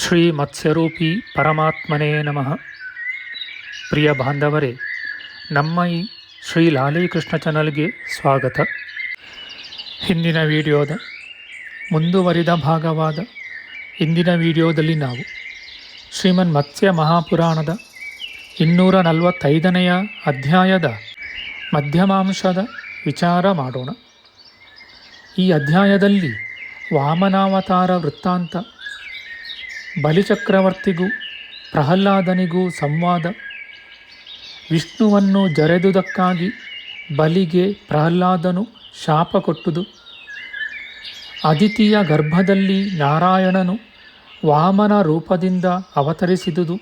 ಶ್ರೀ ಮತ್ಸ್ಯರೂಪಿ ಪರಮಾತ್ಮನೇ ನಮಃ. ಪ್ರಿಯ ಬಾಂಧವರೇ, ನಮ್ಮ ಈ ಶ್ರೀ ಲಾಲೀಕೃಷ್ಣ ಚಾನಲ್ಗೆ ಸ್ವಾಗತ. ಹಿಂದಿನ ವಿಡಿಯೋದ ಮುಂದುವರಿದ ಭಾಗವಾದ ಇಂದಿನ ವಿಡಿಯೋದಲ್ಲಿ ನಾವು ಶ್ರೀಮನ್ ಮತ್ಸ್ಯ ಮಹಾಪುರಾಣದ ಇನ್ನೂರ ನಲವತ್ತೈದನೆಯ ಅಧ್ಯಾಯದ ಮಧ್ಯಮಾಂಶದ ವಿಚಾರ ಮಾಡೋಣ. ಈ ಅಧ್ಯಾಯದಲ್ಲಿ ವಾಮನಾವತಾರ ವೃತ್ತಾಂತ ಬಲಿಚಕ್ರವರ್ತಿಗೂ ಪ್ರಹ್ಲಾದನಿಗೂ ಸಂವಾದ. ವಿಷ್ಣುವನ್ನು ಜರೆದುದಕ್ಕಾಗಿ ಬಲಿಗೆ ಪ್ರಹ್ಲಾದನು ಶಾಪ ಕೊಟ್ಟುದು. ಅದಿತಿಯ ಗರ್ಭದಲ್ಲಿ ನಾರಾಯಣನು ವಾಮನ ರೂಪದಿಂದ ಅವತರಿಸಿದುದು.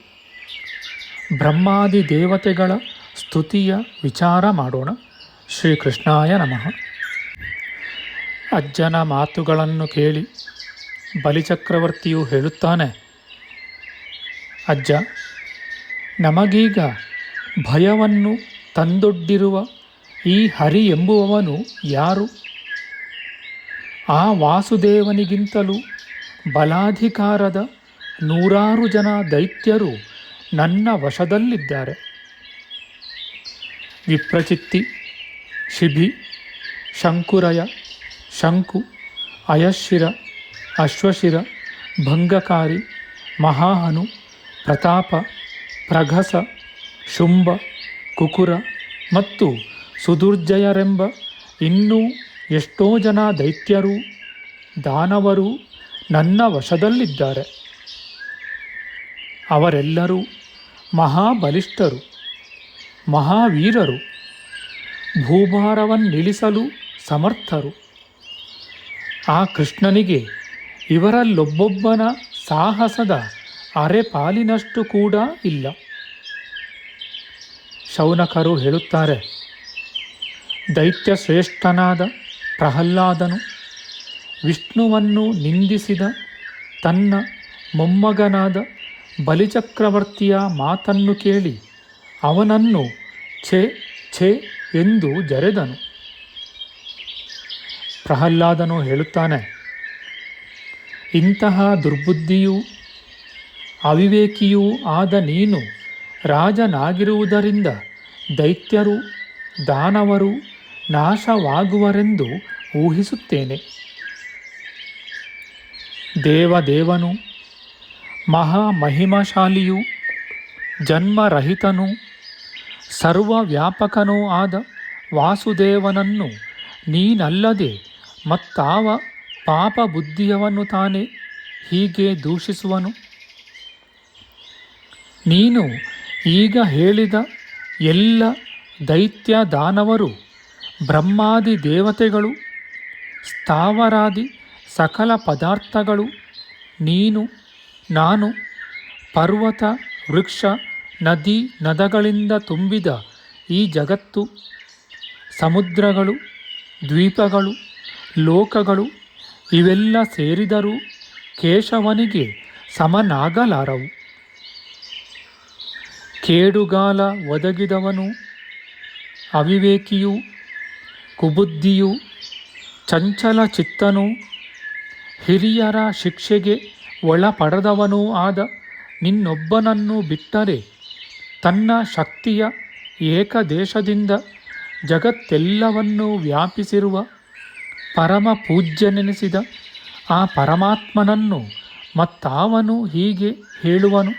ಬ್ರಹ್ಮಾದಿ ದೇವತೆಗಳ ಸ್ತುತಿಯ ವಿಚಾರ ಮಾಡೋಣ. ಶ್ರೀಕೃಷ್ಣಾಯ ನಮಃ. ಅಜ್ಜನ ಮಾತುಗಳನ್ನು ಕೇಳಿ ಬಲಿಚಕ್ರವರ್ತಿಯು ಹೇಳುತ್ತಾನೆ, ಅಜ್ಜ, ನಮಗೀಗ ಭಯವನ್ನು ತಂದೊಡ್ಡಿರುವ ಈ ಹರಿ ಎಂಬುವವನು ಯಾರು? ಆ ವಾಸುದೇವನಿಗಿಂತಲೂ ಬಲಾಧಿಕಾರದ ನೂರಾರು ಜನ ದೈತ್ಯರು ನನ್ನ ವಶದಲ್ಲಿದ್ದಾರೆ. ವಿಪ್ರಚಿತ್ತಿ ಶಿಬಿ ಶಂಕುರಯ, ಶಂಕು ಅಯಶಿರ ಅಶ್ವಶಿರ, ಭಂಗಕಾರಿ, ಮಹಾಹನು, ಪ್ರತಾಪ, ಪ್ರಘಸ, ಶುಂಭ, ಕುಕುರ ಮತ್ತು ಸುದುರ್ಜಯರೆಂಬ ಇನ್ನೂ ಎಷ್ಟೋ ಜನ ದೈತ್ಯರು, ದಾನವರು ನನ್ನ ವಶದಲ್ಲಿದ್ದಾರೆ. ಅವರೆಲ್ಲರೂ ಮಹಾಬಲಿಷ್ಠರು, ಮಹಾವೀರರು, ಭೂಭಾರವನ್ನಿಳಿಸಲು ಸಮರ್ಥರು. ಆ ಕೃಷ್ಣನಿಗೆ ಇವರಲ್ಲೊಬ್ಬೊಬ್ಬನ ಸಾಹಸದ ಅರೆಪಾಲಿನಷ್ಟು ಕೂಡ ಇಲ್ಲ. ಶೌನಕರು ಹೇಳುತ್ತಾರೆ ದೈತ್ಯ ಶ್ರೇಷ್ಠನಾದ ಪ್ರಹ್ಲಾದನು ವಿಷ್ಣುವನ್ನು ನಿಂದಿಸಿದ ತನ್ನ ಮೊಮ್ಮಗನಾದ ಬಲಿಚಕ್ರವರ್ತಿಯ ಮಾತನ್ನು ಕೇಳಿ ಅವನನ್ನು ಛೆ ಛೆ ಎಂದು ಜರೆದನು. ಪ್ರಹ್ಲಾದನು ಹೇಳುತ್ತಾನೆ ಇಂತಹ ದುರ್ಬುದ್ಧಿಯೂ ಅವಿವೇಕಿಯೂ ಆದ ನೀನು ರಾಜನಾಗಿರುವುದರಿಂದ ದೈತ್ಯರು ದಾನವರು ನಾಶವಾಗುವರೆಂದು ಊಹಿಸುತ್ತೇನೆ. ದೇವದೇವನು, ಮಹಾಮಹಿಮಶಾಲಿಯು, ಜನ್ಮರಹಿತನೂ, ಸರ್ವವ್ಯಾಪಕನೂ ಆದ ವಾಸುದೇವನನ್ನು ನೀನಲ್ಲದೆ ಮತ್ತಾವ ಪಾಪ ಬುದ್ಧಿಯವನು ತಾನೇ, ಹೀಗೆ ದೂಷಿಸುವನು? ನೀನು ಈಗ ಹೇಳಿದ ಎಲ್ಲ ದೈತ್ಯ ದಾನವರು ಬ್ರಹ್ಮಾದಿ ದೇವತೆಗಳು, ಸ್ಥಾವರಾದಿ ಸಕಲ ಪದಾರ್ಥಗಳು, ನೀನು, ನಾನು, ಪರ್ವತ, ವೃಕ್ಷ, ನದಿ, ನದಗಳಿಂದ ತುಂಬಿದ ಈ ಜಗತ್ತು, ಸಮುದ್ರಗಳು, ದ್ವೀಪಗಳು, ಲೋಕಗಳು ಇವೆಲ್ಲ ಸೇರಿದರೂ ಕೇಶವನಿಗೆ ಸಮನಾಗಲಾರವು. ಕೇಡುಗಾಲ ಒದಗಿದವನು ಅವಿವೇಕಿಯು, ಕುಬುದ್ಧಿಯು ಚಂಚಲ ಚಿತ್ತನೂ, ಹಿರಿಯರ ಶಿಕ್ಷೆಗೆ ಒಳಪಡದವನೂ ಆದ ನಿನ್ನೊಬ್ಬನನ್ನು ಬಿಟ್ಟರೆ ತನ್ನ ಶಕ್ತಿಯ ಏಕದೇಶದಿಂದ ಜಗತ್ತೆಲ್ಲವನ್ನೂ ವ್ಯಾಪಿಸಿರುವ ಪರಮ ಪೂಜ್ಯನೆನಿಸಿದ ಆ ಪರಮಾತ್ಮನನ್ನು ಮತ್ತಾವನು ಹೀಗೆ ಹೇಳುವನು.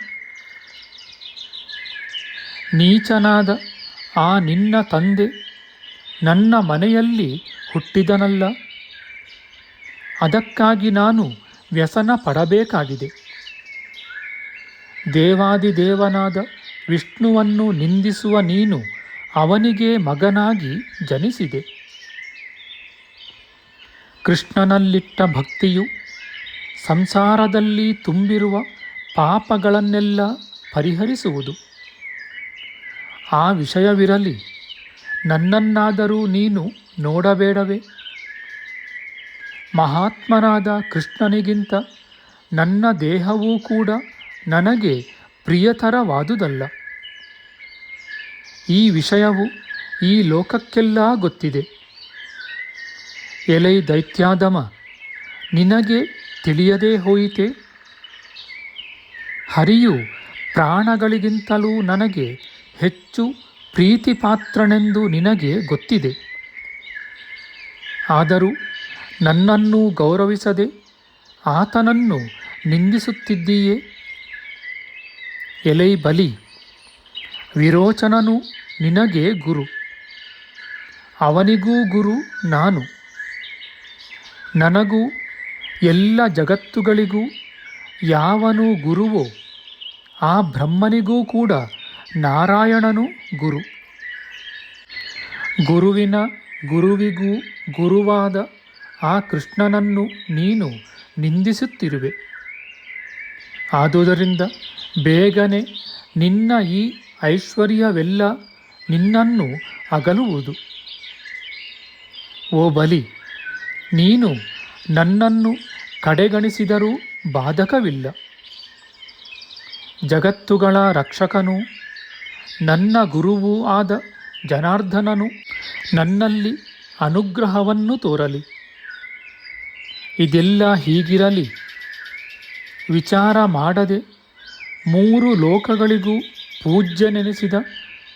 ನೀಚನಾದ ಆ ನಿನ್ನ ತಂದೆ ನನ್ನ ಮನೆಯಲ್ಲಿ ಹುಟ್ಟಿದನಲ್ಲ. ಅದಕ್ಕಾಗಿ ನಾನು ವ್ಯಸನ ಪಡಬೇಕಾಗಿದೆ. ದೇವಾದಿದೇವನಾದ ವಿಷ್ಣುವನ್ನು ನಿಂದಿಸುವ ನೀನು ಅವನಿಗೆ ಮಗನಾಗಿ ಜನಿಸಿದೆ. ಕೃಷ್ಣನಲ್ಲಿಟ್ಟ ಭಕ್ತಿಯು ಸಂಸಾರದಲ್ಲಿ ತುಂಬಿರುವ ಪಾಪಗಳನ್ನೆಲ್ಲ ಪರಿಹರಿಸುವುದು. ಆ ವಿಷಯವಿರಲಿ, ನನ್ನನ್ನಾದರೂ ನೀನು ನೋಡಬೇಡವೇ? ಮಹಾತ್ಮನಾದ ಕೃಷ್ಣನಿಗಿಂತ ನನ್ನ ದೇಹವೂ ಕೂಡ ನನಗೆ ಪ್ರಿಯತರವಾದುದಲ್ಲ. ಈ ವಿಷಯವು ಈ ಲೋಕಕ್ಕೆಲ್ಲ ಗೊತ್ತಿದೆ. ಎಲೈ ದೈತ್ಯಾದಮ, ನಿನಗೆ ತಿಳಿಯದೇ ಹೋಯಿತೆ? ಹರಿಯು ಪ್ರಾಣಗಳಿಗಿಂತಲೂ ನನಗೆ ಹೆಚ್ಚು ಪ್ರೀತಿಪಾತ್ರನೆಂದು ನಿನಗೆ ಗೊತ್ತಿದೆ. ಆದರೂ ನನ್ನನ್ನು ಗೌರವಿಸದೆ ಆತನನ್ನು ನಿಂದಿಸುತ್ತಿದ್ದೀಯೇ? ಎಲೈ ಬಲಿ, ವಿರೋಚನನು ನಿನಗೆ ಗುರು, ಅವನಿಗೂ ಗುರು ನಾನು. ನನಗೂ ಎಲ್ಲ ಜಗತ್ತುಗಳಿಗೂ ಯಾವನು ಗುರುವೋ, ಆ ಬ್ರಹ್ಮನಿಗೂ ಕೂಡ ನಾರಾಯಣನು ಗುರು. ಗುರುವಿನ ಗುರುವಿಗೂ ಗುರುವಾದ ಆ ಕೃಷ್ಣನನ್ನು ನೀನು ನಿಂದಿಸುತ್ತಿರುವೆ. ಆದುದರಿಂದ ಬೇಗನೆ ನಿನ್ನ ಈ ಐಶ್ವರ್ಯವೆಲ್ಲ ನಿನ್ನನ್ನು ಅಗಲುವುದು. ಓ ಬಲಿ ನೀನು ನನ್ನನ್ನು ಕಡೆಗಣಿಸಿದರೂ ಬಾಧಕವಿಲ್ಲ. ಜಗತ್ತುಗಳ ರಕ್ಷಕನು ನನ್ನ ಗುರುವೂ ಆದ ಜನಾರ್ದನನು ನನ್ನಲ್ಲಿ ಅನುಗ್ರಹವನ್ನು ತೋರಲಿ. ಇದೆಲ್ಲ ಹೀಗಿರಲಿ. ವಿಚಾರ ಮಾಡದೆ ಮೂರು ಲೋಕಗಳಿಗೂ ಪೂಜ್ಯನೆನಿಸಿದ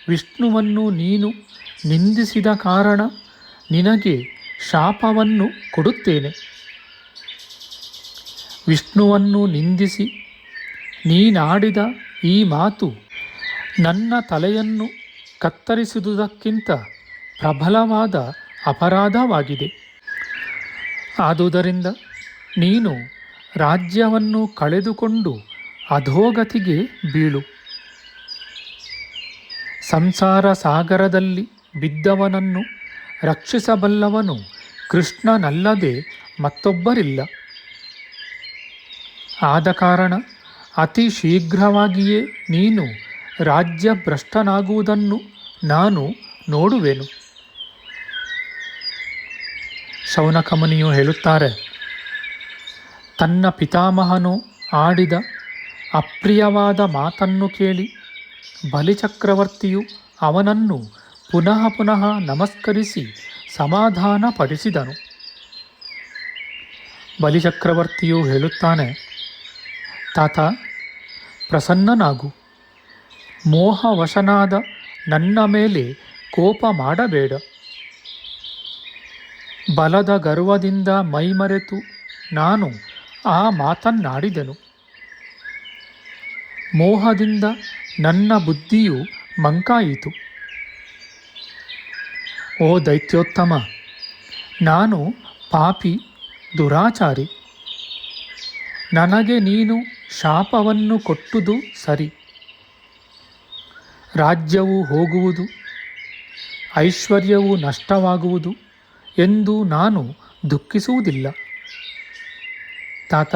ವಿಷ್ಣುವನ್ನು ನೀನು ನಿಂದಿಸಿದ ಕಾರಣ ನಿನಗೆ ಶಾಪವನ್ನು ಕೊಡುತ್ತೇನೆ. ವಿಷ್ಣುವನ್ನು ನಿಂದಿಸಿ ನೀನಾಡಿದ ಈ ಮಾತು ನನ್ನ ತಲೆಯನ್ನು ಕತ್ತರಿಸುವುದಕ್ಕಿಂತ ಪ್ರಬಲವಾದ ಅಪರಾಧವಾಗಿದೆ. ಆದುದರಿಂದ ನೀನು ರಾಜ್ಯವನ್ನು ಕಳೆದುಕೊಂಡು ಅಧೋಗತಿಗೆ ಬೀಳು. ಸಂಸಾರ ಸಾಗರದಲ್ಲಿ ಬಿದ್ದವನನ್ನು ರಕ್ಷಿಸಬಲ್ಲವನು ಕೃಷ್ಣನಲ್ಲದೆ ಮತ್ತೊಬ್ಬರಿಲ್ಲ. ಆದ ಕಾರಣ ಅತಿ ಶೀಘ್ರವಾಗಿಯೇ ನೀನು ರಾಜ್ಯ ಭ್ರಷ್ಟನಾಗುವುದನ್ನು ನಾನು ನೋಡುವೆನು. ಶೌನಕಮುನಿಯು ಹೇಳುತ್ತಾರೆ, ತನ್ನ ಪಿತಾಮಹನು ಆಡಿದ ಅಪ್ರಿಯವಾದ ಮಾತನ್ನು ಕೇಳಿ ಬಲಿಚಕ್ರವರ್ತಿಯು ಅವನನ್ನು ಪುನಃ ಪುನಃ ನಮಸ್ಕರಿಸಿ ಸಮಾಧಾನ ಪಡಿಸಿದನು ಬಲಿಚಕ್ರವರ್ತಿಯು ಹೇಳುತ್ತಾನೆ, ತಾತ, ಪ್ರಸನ್ನನಾಗು. ಮೋಹವಶನಾದ ನನ್ನ ಮೇಲೆ ಕೋಪ ಮಾಡಬೇಡ. ಬಲದ ಗರ್ವದಿಂದ ಮೈಮರೆತು ನಾನು ಆ ಮಾತನ್ನಾಡಿದೆನು. ಮೋಹದಿಂದ ನನ್ನ ಬುದ್ಧಿಯು ಮಂಕಾಯಿತು. ಓ ದೈತ್ಯೋತ್ತಮ, ನಾನು ಪಾಪಿ, ದುರಾಚಾರಿ. ನನಗೆ ನೀನು ಶಾಪವನ್ನು ಕೊಟ್ಟುದು ಸರಿ. ರಾಜ್ಯವು ಹೋಗುವುದು, ಐಶ್ವರ್ಯವು ನಷ್ಟವಾಗುವುದು ಎಂದು ನಾನು ದುಃಖಿಸುವುದಿಲ್ಲ. ತಾತ,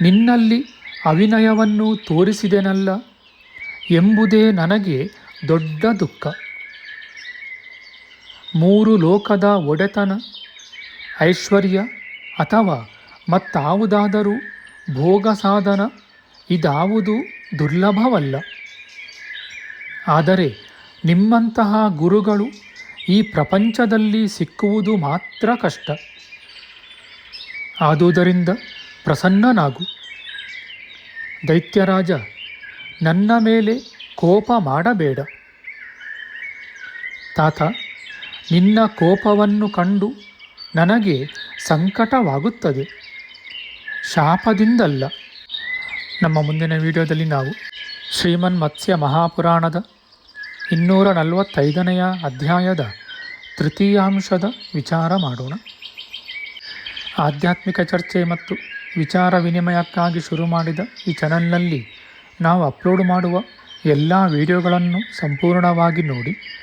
ನಿನ್ನಲ್ಲಿ ಅವಿನಯವನ್ನು ತೋರಿಸಿದೆನಲ್ಲ ಎಂಬುದೇ ನನಗೆ ದೊಡ್ಡ ದುಃಖ. ಮೂರು ಲೋಕದ ಒಡೆತನ, ಐಶ್ವರ್ಯ ಅಥವಾ ಮತ್ತಾವುದಾದರೂ ಭೋಗ ಸಾಧನ ಇದಾವುದು ದುರ್ಲಭವಲ್ಲ. ಆದರೆ ನಿಮ್ಮಂತಹ ಗುರುಗಳು ಈ ಪ್ರಪಂಚದಲ್ಲಿ ಸಿಕ್ಕುವುದು ಮಾತ್ರ ಕಷ್ಟ. ಆದುದರಿಂದ ಪ್ರಸನ್ನನಾಗು. ದೈತ್ಯರಾಜ, ನನ್ನ ಮೇಲೆ ಕೋಪ ಮಾಡಬೇಡ. ತಾತ ನಿನ್ನ ಕೋಪವನ್ನು ಕಂಡು ನನಗೆ ಸಂಕಟವಾಗುತ್ತದೆ. ಶಾಪದಿಂದಲ್ಲ. ನಮ್ಮ ಮುಂದಿನ ವಿಡಿಯೋದಲ್ಲಿ ನಾವು ಶ್ರೀಮನ್ ಮತ್ಸ್ಯ ಮಹಾಪುರಾಣದ ಇನ್ನೂರ ನಲವತ್ತೈದನೆಯ ಅಧ್ಯಾಯದ ತೃತೀಯಾಂಶದ ವಿಚಾರ ಮಾಡೋಣ. ಆಧ್ಯಾತ್ಮಿಕ ಚರ್ಚೆ ಮತ್ತು ವಿಚಾರ ವಿನಿಮಯಕ್ಕಾಗಿ ಶುರು ಮಾಡಿದ ಈ ಚಾನಲ್ನಲ್ಲಿ ನಾವು ಅಪ್ಲೋಡ್ ಮಾಡುವ ಎಲ್ಲ ವಿಡಿಯೋಗಳನ್ನು ಸಂಪೂರ್ಣವಾಗಿ ನೋಡಿ.